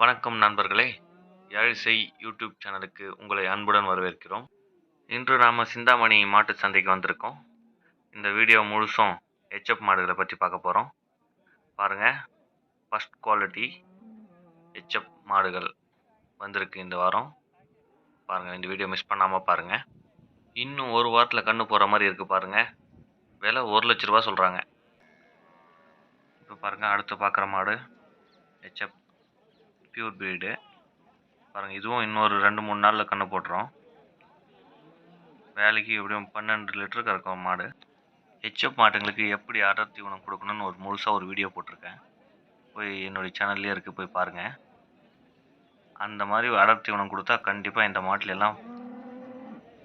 வணக்கம் நண்பர்களே. யாழிசை யூடியூப் சேனலுக்கு உங்களை அன்புடன் வரவேற்கிறோம். இன்று நாம் சிந்தாமணி மாட்டு சந்தைக்கு வந்திருக்கோம். இந்த வீடியோ முழுசும் ஹெச்எப் மாடுகளை பற்றி பார்க்க போகிறோம் பாருங்கள் ஃபஸ்ட் குவாலிட்டி ஹெச்எப் மாடுகள் வந்திருக்கு இந்த வாரம். பாருங்கள் இந்த வீடியோ மிஸ் பண்ணாமல் பாருங்கள் இன்னும் ஒரு வாரத்தில் கண்ணு போகிற மாதிரி இருக்குது பாருங்கள் விலை ஒரு லட்ச ரூபா சொல்கிறாங்க இப்போ பாருங்கள் அடுத்து பார்க்குற மாடு ஹெச்எப் பியூர் பிரீடு பாருங்கள் இதுவும் இன்னொரு ரெண்டு மூணு நாளில் கண்ணு போட்டுரும். வேலைக்கு எப்படியும் பன்னெண்டு லிட்டர் கறக்கும் மாடு. ஹெச்எப் மாட்டுங்களுக்கு எப்படி ஆர்டர் தீவனம் கொடுக்கணும்னு ஒரு முழுசாக ஒரு வீடியோ போட்டிருக்கேன். போய் என்னுடைய சேனல்லே இருக்குது போய் பாருங்கள் அந்த மாதிரி அடர் தீவனம் கொடுத்தா கண்டிப்பாக இந்த மாட்டில் எல்லாம்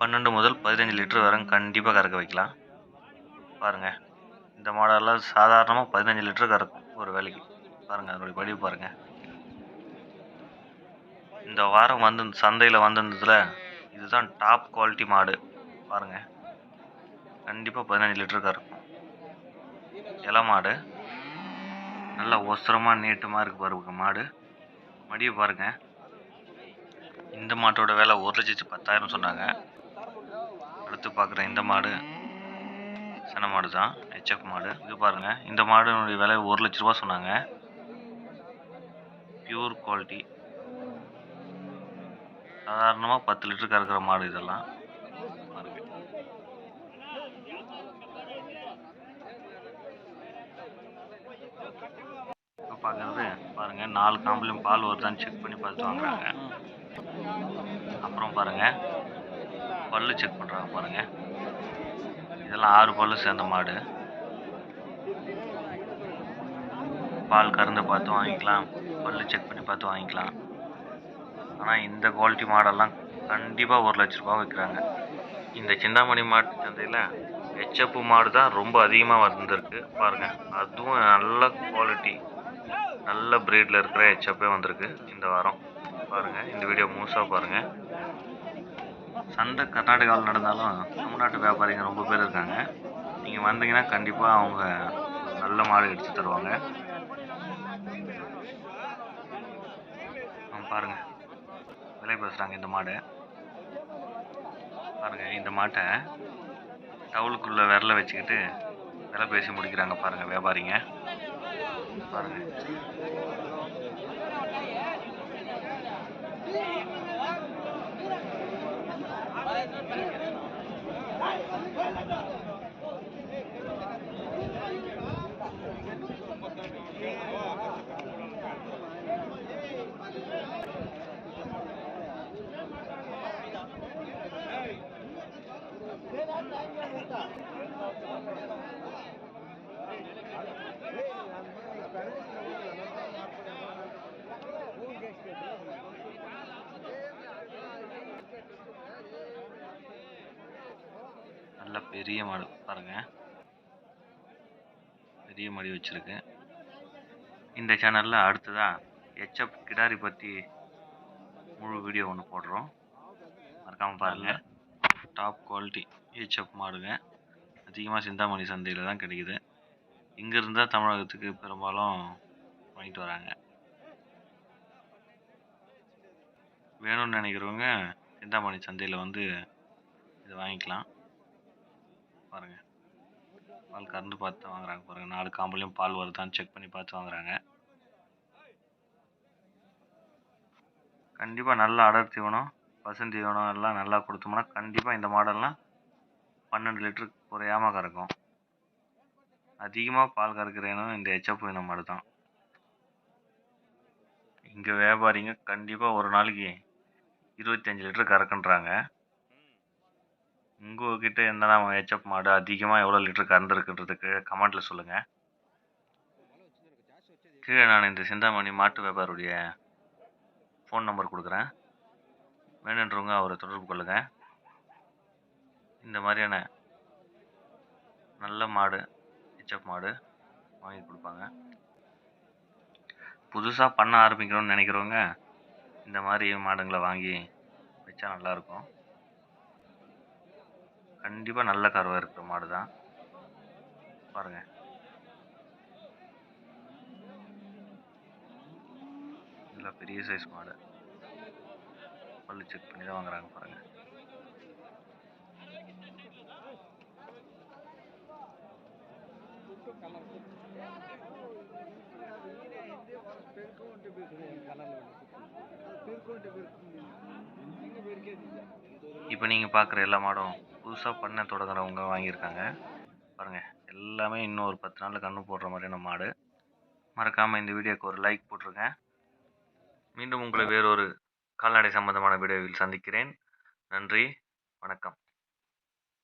பன்னெண்டு முதல் பதினஞ்சு லிட்டர் வரும் கண்டிப்பாக கறக்க வைக்கலாம். பாருங்கள் இந்த மாடெல்லாம் சாதாரணமாக பதினஞ்சு லிட்டர் கறக்கும் ஒரு வேலைக்கு. பாருங்கள் அதனுடைய படிவு பாருங்கள் இந்த வாரம் வந்து சந்தையில் வந்திருந்ததில் இதுதான் டாப் குவாலிட்டி மாடு. பாருங்கள் கண்டிப்பாக பதினஞ்சு லிட்டருக்காக இருக்கும். இலை மாடு. நல்லா ஒசரமாக நீட்டமாக இருக்குது பாருங்க மாடு. மடியை பாருங்கள் இந்த மாட்டோட விலை ஒரு லட்சத்து பத்தாயிரம் சொன்னாங்க. அடுத்து பார்க்குற இந்த மாடு சின்ன மாடு தான் ஹெச்எஃப் மாடு. இது பாருங்கள் இந்த மாடுனுடைய விலை ஒரு லட்ச ரூபா சொன்னாங்க. பியூர் குவாலிட்டி சாதாரணமாக பத்து லிட்டர் கறக்கிற மாடு இதெல்லாம். பாருங்க பார்க்குறது பாருங்கள் நாலு காம்புலையும் பால் வருதான்னு செக் பண்ணி பார்த்து வாங்குறாங்க. அப்புறம் பாருங்க பல்லு செக் பண்ணுறாங்க பாருங்கள் இதெல்லாம் ஆறு பல்லு சேர்ந்த மாடு. பால் கறந்து பார்த்து வாங்கிக்கலாம். பல்லு செக் பண்ணி பார்த்து வாங்கிக்கலாம். ஆனால் இந்த குவாலிட்டி மாடெல்லாம் கண்டிப்பாக ஒரு லட்ச ரூபா விற்கிறாங்க இந்த சிந்தாமணி மாட்டு சந்தையில் ஹெச்எப் மாடு தான் ரொம்ப அதிகமாக வந்திருக்கு. பாருங்கள் அதுவும் நல்ல குவாலிட்டி நல்ல ப்ரீடில் இருக்கிற ஹெச்எப்பே வந்திருக்கு இந்த வாரம். பாருங்கள் இந்த வீடியோ முழுசாக பாருங்கள் சந்தை கர்நாடகாவில் நடந்தாலும் தமிழ்நாட்டு வியாபாரிங்க ரொம்ப பேர் இருக்காங்க. நீங்கள் வந்தீங்கன்னா கண்டிப்பாக அவங்க நல்ல மாடு எடுத்து தருவாங்க. ஆ, பாருங்க பேசுகிறாங்க இந்த மாடு. பாருங்க இந்த மாட்டை டவுலுக்குள்ளே விரல வச்சுக்கிட்டு விலை பேசி முடிக்கிறாங்க பாருங்க வியாபாரிங்க. பாருங்க. நல்ல பெரிய மாடு பாருங்க. பெரிய மடி வச்சிருக்கு. இந்த சேனலில் அடுத்ததாக ஹெச்எப் கிடாரி பற்றி முழு வீடியோ ஒன்று போடுறோம். மறக்காமல் பாருங்கள் டாப் குவாலிட்டி ஹெச்எப் மாடுங்க. அதிகமாக சிந்தாமணி சந்தையில் தான் கிடைக்குது. இங்கே இருந்தால் தமிழகத்துக்கு பெரும்பாலும் வாங்கிட்டு வராங்க. வேணும்னு நினைக்கிறவங்க சிந்தாமணி சந்தையில் வந்து இதை வாங்கிக்கலாம். பாருங்க. பால் கறந்து பார்த்து வாங்குறாங்க பாருங்க. நாலு காம்புலையும் பால் வருதான்னு செக் பண்ணி பார்த்து வாங்குறாங்க. கண்டிப்பாக நல்ல அடர் தீவனம் பசுந்தீவனம் தீவனம் எல்லாம் நல்லா கொடுத்தோம்னா கண்டிப்பாக இந்த மாடல்லாம் பன்னெண்டு லிட்டருக்கு குறையாமல் கறக்கும். அதிகமாக பால் கறக்கிற இனம் இந்த ஹெச்எப் இனம் மாடு தான் இங்கே வியாபாரிங்க கண்டிப்பாக ஒரு நாளைக்கு இருபத்தஞ்சி லிட்டர் கறக்குன்றாங்க. உங்ககிட்ட என்னென்ன நம்ம ஹெச்எப் மாடு? அதிகமாக எவ்வளோ லிட்டர் கறந்துருக்குன்றதுக்கு கமெண்ட்டில் சொல்லுங்கள் கீழே நான் இந்த சிந்தாமணி மாட்டு வியாபாரியுடைய ஃபோன் நம்பர் கொடுக்குறேன். வேணுன்றவங்க அவரை தொடர்பு கொள்ளுங்கள் இந்த மாதிரியான நல்ல மாடு ஹெச்எப் மாடு வாங்கி கொடுப்பாங்க. புதுசாக பண்ண ஆரம்பிக்கணும்னு நினைக்கிறவங்க இந்த மாதிரி மாடுங்களை வாங்கி வச்சா நல்லாயிருக்கும் கண்டிப்பாக நல்ல கறவை இருக்கிற மாடு தான் பாருங்கள் நல்லா பெரிய சைஸ் மாடு. பல்லு செக் பண்ணி தான் வாங்குறாங்க பாருங்கள் இப்போ நீங்கள் பார்க்குற எல்லா மாடும் புதுசாக பண்ண தொடங்குறவங்க வாங்கியிருக்காங்க. பாருங்கள் எல்லாமே இன்னும் ஒரு பத்து நாளில் கன்று போடுற மாதிரியான மாடு. மறக்காமல் இந்த வீடியோக்கு ஒரு லைக் போட்டுருங்க. மீண்டும் உங்களை வேறொரு கால்நடை சம்பந்தமான வீடியோவில் சந்திக்கிறேன். நன்றி வணக்கம்.